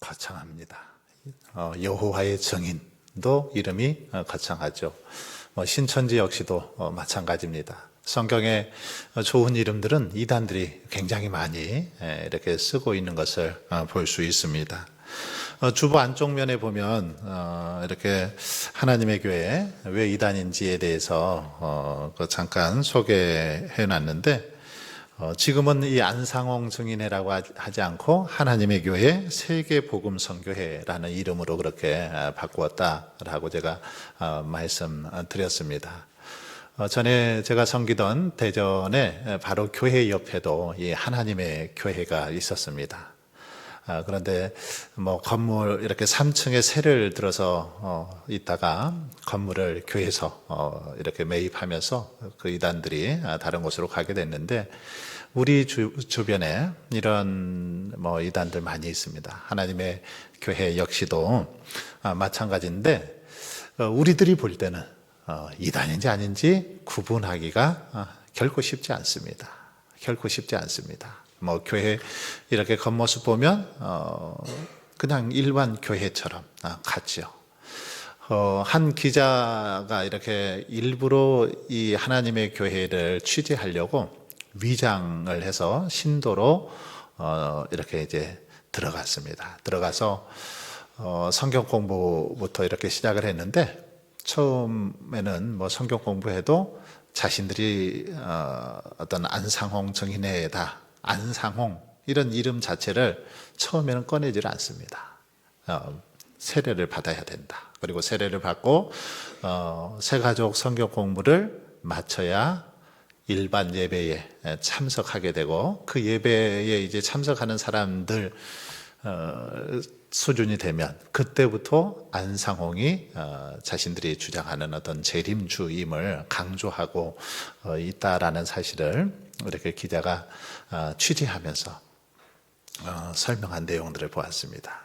거창합니다. 어, 여호와의 정인도 이름이 어, 거창하죠. 뭐 신천지 역시도 어, 마찬가지입니다. 성경에 어, 좋은 이름들은 이단들이 굉장히 많이 에, 이렇게 쓰고 있는 것을 어, 볼수 있습니다. 어, 주보 안쪽 면에 보면 어, 이렇게 하나님의 교회 왜 이단인지에 대해서 어, 그 잠깐 소개해 놨는데 어, 지금은 이 안상홍 증인회라고 하- 하지 않고 하나님의 교회 세계 복음 선교회라는 이름으로 그렇게 아, 바꾸었다라고 제가 아, 말씀드렸습니다. 어, 전에 제가 섬기던 대전에 바로 교회 옆에도 이 하나님의 교회가 있었습니다. 아, 그런데 뭐 건물 이렇게 3층에 세를 들어서 어, 있다가 건물을 교회에서 어, 이렇게 매입하면서 그 이단들이 아, 다른 곳으로 가게 됐는데 우리 주, 주변에 이런 뭐 이단들 많이 있습니다. 하나님의 교회 역시도 아, 마찬가지인데 어, 우리들이 볼 때는 어, 이단인지 아닌지 구분하기가 아, 결코 쉽지 않습니다. 결코 쉽지 않습니다. 뭐 교회 이렇게 겉모습 보면 어, 그냥 일반 교회처럼 아, 같죠. 어, 한 기자가 이렇게 일부러 이 하나님의 교회를 취재하려고 위장을 해서 신도로 어, 이렇게 이제 들어갔습니다. 들어가서 어, 성경 공부부터 이렇게 시작을 했는데 처음에는 뭐 성경 공부해도 자신들이 어, 어떤 안상홍 정인회다 안상홍 이런 이름 자체를 처음에는 꺼내질 않습니다. 어, 세례를 받아야 된다. 그리고 세례를 받고 어, 새가족 성경 공부를 마쳐야 일반 예배에 참석하게 되고 그 예배에 이제 참석하는 사람들 어, 수준이 되면 그때부터 안상홍이 어, 자신들이 주장하는 어떤 재림주임을 강조하고 어, 있다라는 사실을 이렇게 기자가 어, 취재하면서 어, 설명한 내용들을 보았습니다.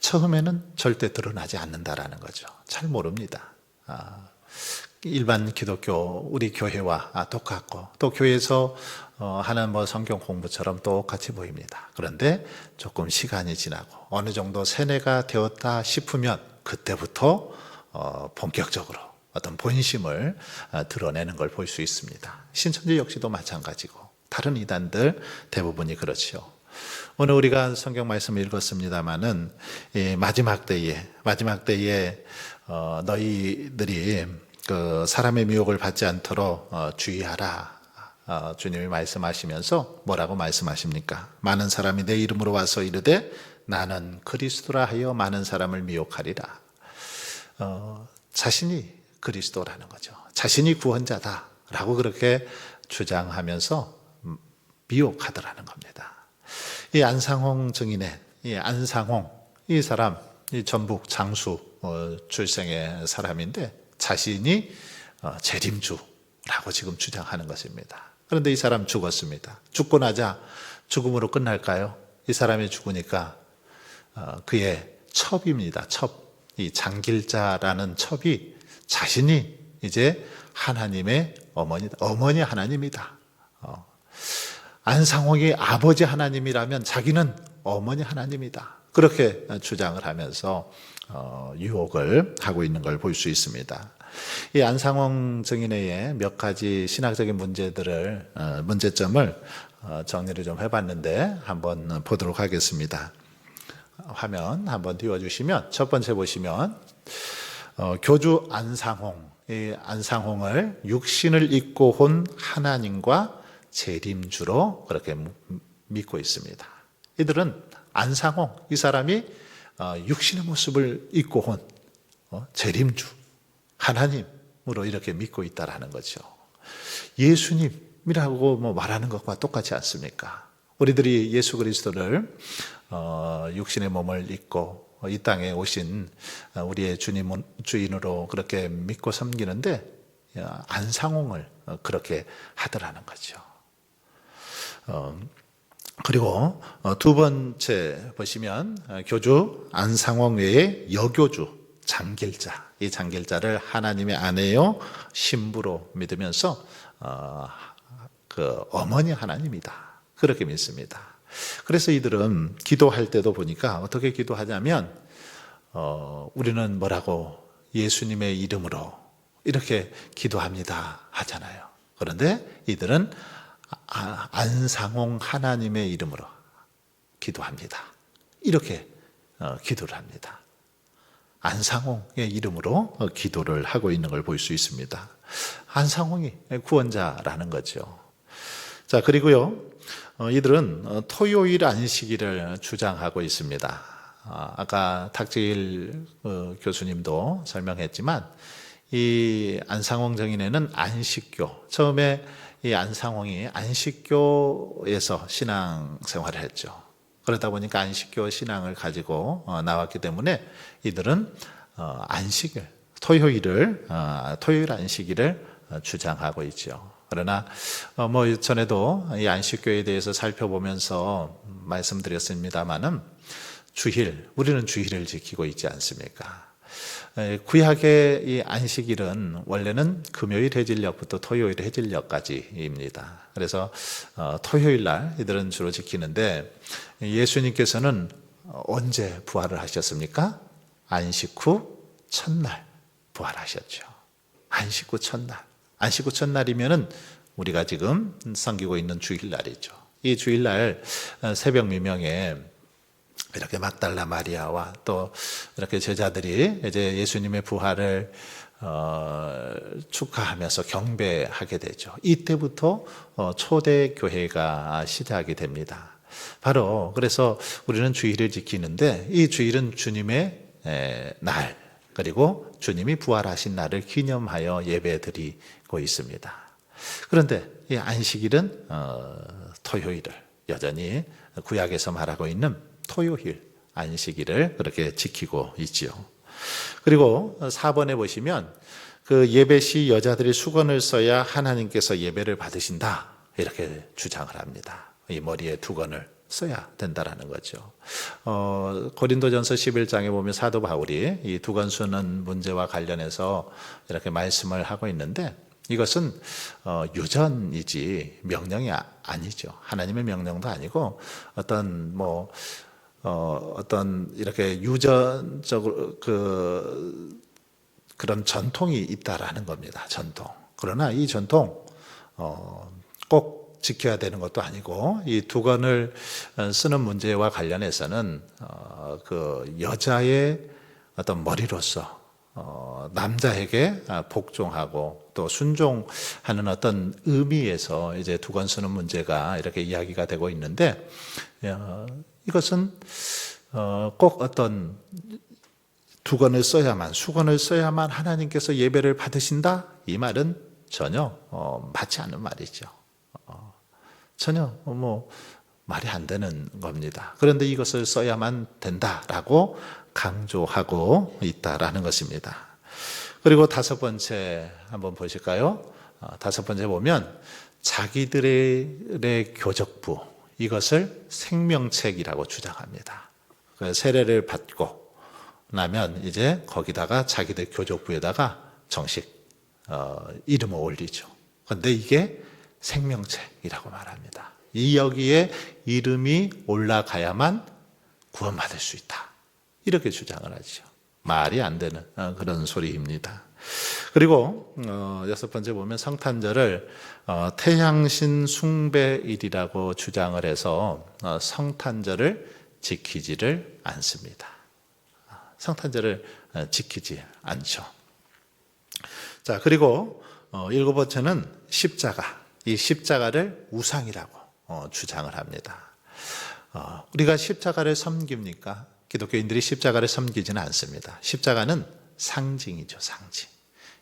처음에는 절대 드러나지 않는다라는 거죠. 잘 모릅니다. 아, 일반 기독교 우리 교회와 아, 똑같고 또 교회에서 어, 하는 뭐 성경 공부처럼 똑같이 보입니다. 그런데 조금 시간이 지나고 어느 정도 세뇌가 되었다 싶으면 그때부터 어, 본격적으로 어떤 본심을 아, 드러내는 걸 볼 수 있습니다. 신천지 역시도 마찬가지고 다른 이단들 대부분이 그렇지요. 오늘 우리가 성경 말씀을 읽었습니다마는 이 마지막 때에 마지막 때에 어, 너희들이 그 사람의 미혹을 받지 않도록 어, 주의하라. 어, 주님이 말씀하시면서 뭐라고 말씀하십니까? 많은 사람이 내 이름으로 와서 이르되 나는 그리스도라 하여 많은 사람을 미혹하리라. 어, 자신이 그리스도라는 거죠. 자신이 구원자다라고 그렇게 주장하면서 음, 미혹하더라는 겁니다. 이 안상홍 증인의 이 안상홍 이 사람 이 전북 장수 어, 출생의 사람인데 자신이 어, 재림주라고 지금 주장하는 것입니다. 그런데 이 사람 죽었습니다. 죽고 나자 죽음으로 끝날까요? 이 사람이 죽으니까 어, 그의 첩입니다. 첩. 이 장길자라는 첩이 자신이 이제 하나님의 어머니다. 어머니 하나님이다. 어, 안상홍이 아버지 하나님이라면 자기는 어머니 하나님이다. 그렇게 주장을 하면서 어, 유혹을 하고 있는 걸 볼 수 있습니다. 이 안상홍 증인회의 몇 가지 신학적인 문제들을 어, 문제점을 어, 정리를 좀 해봤는데 한번 보도록 하겠습니다. 화면 한번 띄워주시면 첫 번째 보시면 어, 교주 안상홍 이 안상홍을 육신을 입고 온 하나님과 재림주로 그렇게 믿고 있습니다. 이들은 안상홍 이 사람이 어, 육신의 모습을 입고 온 어, 재림주 하나님으로 이렇게 믿고 있다라는 거죠. 예수님이라고 뭐 말하는 것과 똑같지 않습니까? 우리들이 예수 그리스도를 어, 육신의 몸을 입고 이 땅에 오신 우리의 주님 주인으로 그렇게 믿고 섬기는데 안상홍을 그렇게 하더라는 거죠. 어, 그리고 어, 두 번째 보시면 어, 교주 안상홍 외에 여교주 장길자 이 장길자를 하나님의 아내요 신부로 믿으면서 어, 그 어머니 하나님이다 그렇게 믿습니다. 그래서 이들은 기도할 때도 보니까 어떻게 기도하냐면 어, 우리는 뭐라고 예수님의 이름으로 이렇게 기도합니다 하잖아요. 그런데 이들은 아- 안상홍 하나님의 이름으로 기도합니다. 이렇게 어, 기도를 합니다. 안상홍의 이름으로 어, 기도를 하고 있는 걸 볼 수 있습니다. 안상홍이 구원자라는 거죠. 자, 그리고요, 어, 이들은 어, 토요일 안식일을 주장하고 있습니다. 아, 아까 탁재일 어, 교수님도 설명했지만, 이 안상홍 정인회는 안식교, 처음에 이 안상홍이 안식교에서 신앙 생활을 했죠. 그러다 보니까 안식교 신앙을 가지고 어, 나왔기 때문에 이들은 어, 안식일, 토요일을 어, 토요일 안식일을 어, 주장하고 있죠. 그러나 어, 뭐 전에도 이 안식교에 대해서 살펴보면서 말씀드렸습니다마는 주일 우리는 주일을 지키고 있지 않습니까? 에, 구약의 이 안식일은 원래는 금요일 해질녘부터 토요일 해질녘까지입니다. 그래서 어, 토요일 날 이들은 주로 지키는데 예수님께서는 언제 부활을 하셨습니까? 안식 후 첫날 부활하셨죠. 안식 후 첫날. 안식 후 첫날이면은 우리가 지금 섬기고 있는 주일날이죠. 이 주일날 어, 새벽 미명에 이렇게 막달라 마리아와 또 이렇게 제자들이 이제 예수님의 부활을 어, 축하하면서 경배하게 되죠. 이때부터 어, 초대 교회가 시작이 됩니다. 바로 그래서 우리는 주일을 지키는데 이 주일은 주님의 에, 날 그리고 주님이 부활하신 날을 기념하여 예배드리고 있습니다. 그런데 이 안식일은 어, 토요일을 여전히 구약에서 말하고 있는 토요일 안식일을 그렇게 지키고 있지요. 그리고 4번에 보시면 그 예배 시 여자들이 수건을 써야 하나님께서 예배를 받으신다. 이렇게 주장을 합니다. 이 머리에 두건을 써야 된다라는 거죠. 어, 고린도전서 11장에 보면 사도 바울이 이 두건 쓰는 문제와 관련해서 이렇게 말씀을 하고 있는데 이것은 어, 유전이지 명령이 아, 아니죠. 하나님의 명령도 아니고 어떤 뭐 어, 어떤 이렇게 유전적으로 그 그런 전통이 있다라는 겁니다. 전통. 그러나 이 전통 어, 꼭 지켜야 되는 것도 아니고 이 두건을 쓰는 문제와 관련해서는 어, 그 여자의 어떤 머리로서 어, 남자에게 복종하고 또 순종하는 어떤 의미에서 이제 두건 쓰는 문제가 이렇게 이야기가 되고 있는데 어, 이것은 어, 꼭 어떤 두건을 써야만 수건을 써야만 하나님께서 예배를 받으신다 이 말은 전혀 어, 맞지 않는 말이죠. 어, 전혀 뭐 말이 안 되는 겁니다. 그런데 이것을 써야만 된다라고 강조하고 있다라는 것입니다. 그리고 다섯 번째 한번 보실까요? 어, 다섯 번째 보면 자기들의 교적부 이것을 생명책이라고 주장합니다. 그 세례를 받고 나면 이제 거기다가 자기들 교족부에다가 정식 어, 이름을 올리죠. 그런데 이게 생명책이라고 말합니다. 이 여기에 이름이 올라가야만 구원받을 수 있다. 이렇게 주장을 하죠. 말이 안 되는 어, 그런 소리입니다. 그리고 어, 여섯 번째 보면 성탄절을 어, 태양신 숭배일이라고 주장을 해서 어, 성탄절을 지키지를 않습니다. 성탄절을 어, 지키지 않죠. 자, 그리고 어, 일곱 번째는 십자가. 이 십자가를 우상이라고 어, 주장을 합니다. 어, 우리가 십자가를 섬깁니까? 기독교인들이 십자가를 섬기지는 않습니다. 십자가는 상징이죠, 상징.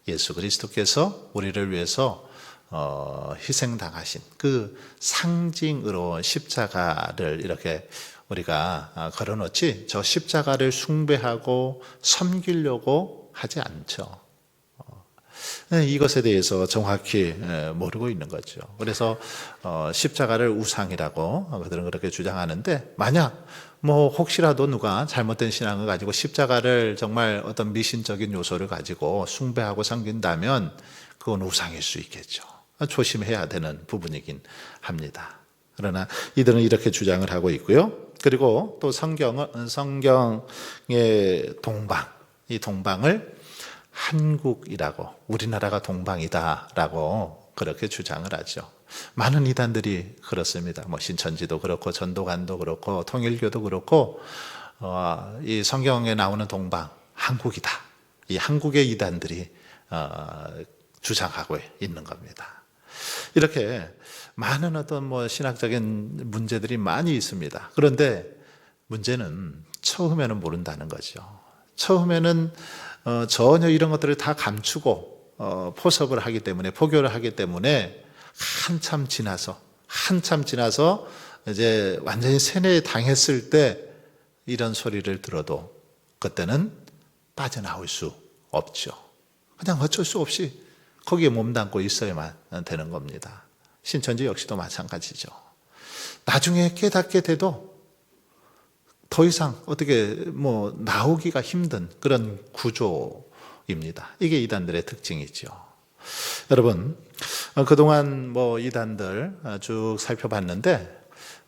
예수 그리스도께서 우리를 위해서 어, 희생당하신 그 상징으로 십자가를 이렇게 우리가 아, 걸어놓지 저 십자가를 숭배하고 섬기려고 하지 않죠. 어, 네, 이것에 대해서 정확히 에, 모르고 있는 거죠. 그래서 어, 십자가를 우상이라고 그들은 그렇게 주장하는데 만약 뭐 혹시라도 누가 잘못된 신앙을 가지고 십자가를 정말 어떤 미신적인 요소를 가지고 숭배하고 섬긴다면 그건 우상일 수 있겠죠. 조심해야 되는 부분이긴 합니다. 그러나 이들은 이렇게 주장을 하고 있고요. 그리고 또 성경은 성경의 동방 이 동방을 한국이라고 우리나라가 동방이다라고 그렇게 주장을 하죠. 많은 이단들이 그렇습니다. 뭐 신천지도 그렇고 전도관도 그렇고 통일교도 그렇고 어, 이 성경에 나오는 동방 한국이다. 이 한국의 이단들이 어, 주장하고 있는 겁니다. 이렇게 많은 어떤 뭐 신학적인 문제들이 많이 있습니다. 그런데 문제는 처음에는 모른다는 거죠. 처음에는 어, 전혀 이런 것들을 다 감추고 어, 포섭을 하기 때문에 포교를 하기 때문에 한참 지나서 한참 지나서 이제 완전히 세뇌에 당했을 때 이런 소리를 들어도 그때는 빠져나올 수 없죠. 그냥 어쩔 수 없이 거기에 몸담고 있어야만 되는 겁니다. 신천지 역시도 마찬가지죠. 나중에 깨닫게 돼도 더 이상 어떻게 뭐 나오기가 힘든 그런 구조입니다. 이게 이단들의 특징이죠. 여러분, 어, 그동안 뭐 이단들 어, 쭉 살펴봤는데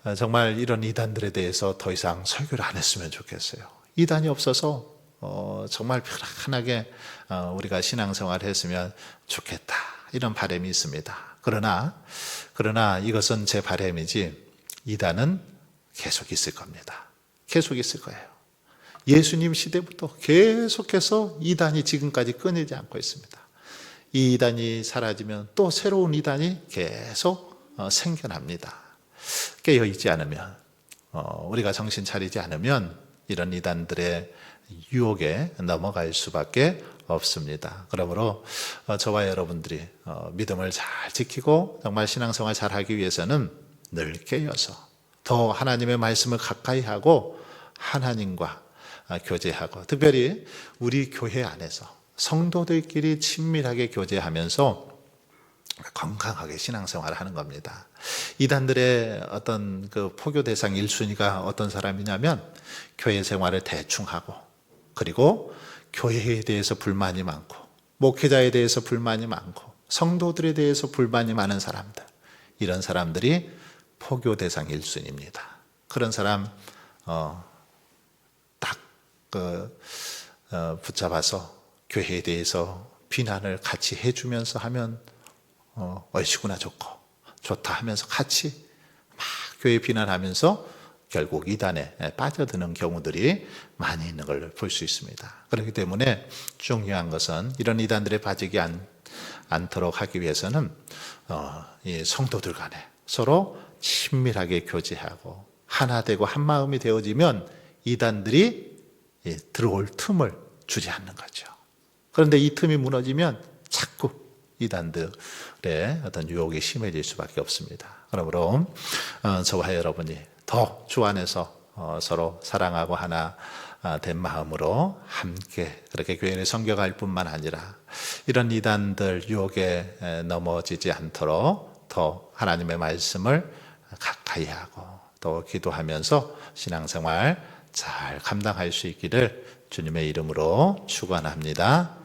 어, 정말 이런 이단들에 대해서 더 이상 설교를 안 했으면 좋겠어요. 이단이 없어서 어, 정말 편안하게 어, 우리가 신앙생활을 했으면 좋겠다. 이런 바람이 있습니다. 그러나, 그러나 이것은 제 바람이지 이단은 계속 있을 겁니다. 계속 있을 거예요. 예수님 시대부터 계속해서 이단이 지금까지 끊이지 않고 있습니다. 이 이단이 사라지면 또 새로운 이단이 계속 어, 생겨납니다. 깨어 있지 않으면, 어, 우리가 정신 차리지 않으면 이런 이단들의 유혹에 넘어갈 수밖에 없습니다. 그러므로 어, 저와 여러분들이 어, 믿음을 잘 지키고 정말 신앙생활 잘 하기 위해서는 늘 깨어서 더 하나님의 말씀을 가까이 하고 하나님과 아, 교제하고 특별히 우리 교회 안에서 성도들끼리 친밀하게 교제하면서 건강하게 신앙생활을 하는 겁니다. 이단들의 어떤 그 포교 대상 1순위가 어떤 사람이냐면 교회 생활을 대충 하고 그리고 교회에 대해서 불만이 많고 목회자에 대해서 불만이 많고 성도들에 대해서 불만이 많은 사람들 이런 사람들이 포교 대상 1순위입니다. 그런 사람 어, 딱 그 어, 붙잡아서 교회에 대해서 비난을 같이 해주면서 하면 어, 얼씨구나 좋고 좋다 하면서 같이 막 교회 비난하면서 결국 이단에 빠져드는 경우들이 많이 있는 걸 볼 수 있습니다. 그렇기 때문에 중요한 것은 이런 이단들에 빠지지 않, 않도록 하기 위해서는 어, 이 성도들 간에 서로 친밀하게 교제하고 하나 되고 한 마음이 되어지면 이단들이 예, 들어올 틈을 주지 않는 거죠. 그런데 이 틈이 무너지면 자꾸 이단들의 어떤 유혹이 심해질 수밖에 없습니다. 그러므로 어, 저와 여러분이 더 주 안에서 어, 서로 사랑하고 하나 아, 된 마음으로 함께 그렇게 교회를 섬겨갈 뿐만 아니라 이런 이단들 유혹에 넘어지지 않도록 더 하나님의 말씀을 가까이 하고 또 기도하면서 신앙생활 잘 감당할 수 있기를 주님의 이름으로 축원합니다.